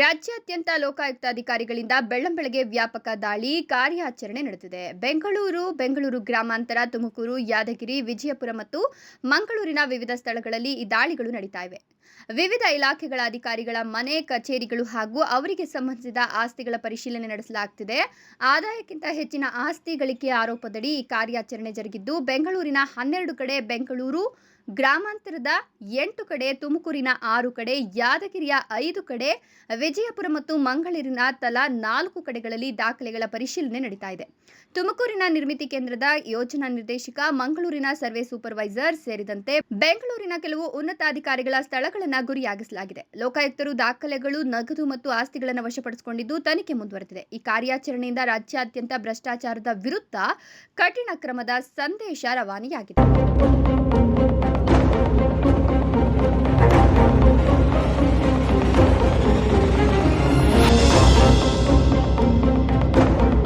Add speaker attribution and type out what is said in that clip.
Speaker 1: ರಾಜ್ಯಾದ್ಯಂತ ಲೋಕಾಯುಕ್ತ ಅಧಿಕಾರಿಗಳಿಂದ ಬೆಳ್ಳಂಬೆಳಗ್ಗೆ ವ್ಯಾಪಕ ದಾಳಿ, ಕಾರ್ಯಾಚರಣೆ ನಡೆದಿದೆ. ಬೆಂಗಳೂರು ಬೆಂಗಳೂರು ಗ್ರಾಮಾಂತರ, ತುಮಕೂರು, ಯಾದಗಿರಿ, ವಿಜಯಪುರ ಮತ್ತು ಮಂಗಳೂರಿನ ವಿವಿಧ ಸ್ಥಳಗಳಲ್ಲಿ ಈ ದಾಳಿಗಳು ನಡೀತಾ ಇವೆ. ವಿವಿಧ ಇಲಾಖೆಗಳ ಅಧಿಕಾರಿಗಳ ಮನೆ, ಕಚೇರಿಗಳು ಹಾಗೂ ಅವರಿಗೆ ಸಂಬಂಧಿಸಿದ ಆಸ್ತಿಗಳ ಪರಿಶೀಲನೆ ನಡೆಸಲಾಗುತ್ತಿದೆ ಆದಾಯಕ್ಕಿಂತ ಹೆಚ್ಚಿನ ಆಸ್ತಿ ಗಳಿಕೆ ಆರೋಪದಡಿ ಈ ಕಾರ್ಯಾಚರಣೆ ಜರುಗಿದ್ದು, ಬೆಂಗಳೂರಿನ ಹನ್ನೆರಡು ಕಡೆ ಬೆಂಗಳೂರು ಗ್ರಾಮಾಂತರದ ಎಂಟು ಕಡೆ, ತುಮಕೂರಿನ ಆರು ಕಡೆ, ಯಾದಗಿರಿಯ ಐದು ಕಡೆ, ವಿಜಯಪುರ ಮತ್ತು ಮಂಗಳೂರಿನ ತಲಾ ನಾಲ್ಕು ಕಡೆಗಳಲ್ಲಿ ದಾಖಲೆಗಳ ಪರಿಶೀಲನೆ ನಡೀತಾ ಇದೆ. ತುಮಕೂರಿನ ನಿರ್ಮಿತಿ ಕೇಂದ್ರದ ಯೋಜನಾ ನಿರ್ದೇಶಕ, ಮಂಗಳೂರಿನ ಸರ್ವೆ ಸೂಪರ್ವೈಸರ್ ಸೇರಿದಂತೆ ಬೆಂಗಳೂರಿನ ಕೆಲವು ಉನ್ನತಾಧಿಕಾರಿಗಳ ಸ್ಥಳಗಳನ್ನು ಗುರಿಯಾಗಿಸಲಾಗಿದೆ. ಲೋಕಾಯುಕ್ತರು ದಾಖಲೆಗಳು ನಗದು ಮತ್ತು ಆಸ್ತಿಗಳನ್ನು ವಶಪಡಿಸಿಕೊಂಡಿದ್ದು ತನಿಖೆ ಮುಂದುವರೆದಿದೆ. ಈ ಕಾರ್ಯಾಚರಣೆಯಿಂದ ರಾಜ್ಯಾದ್ಯಂತ ಭ್ರಷ್ಟಾಚಾರದ ವಿರುದ್ಧ ಕಠಿಣ ಕ್ರಮದ ಸಂದೇಶ ರವಾನೆಯಾಗಿದೆ.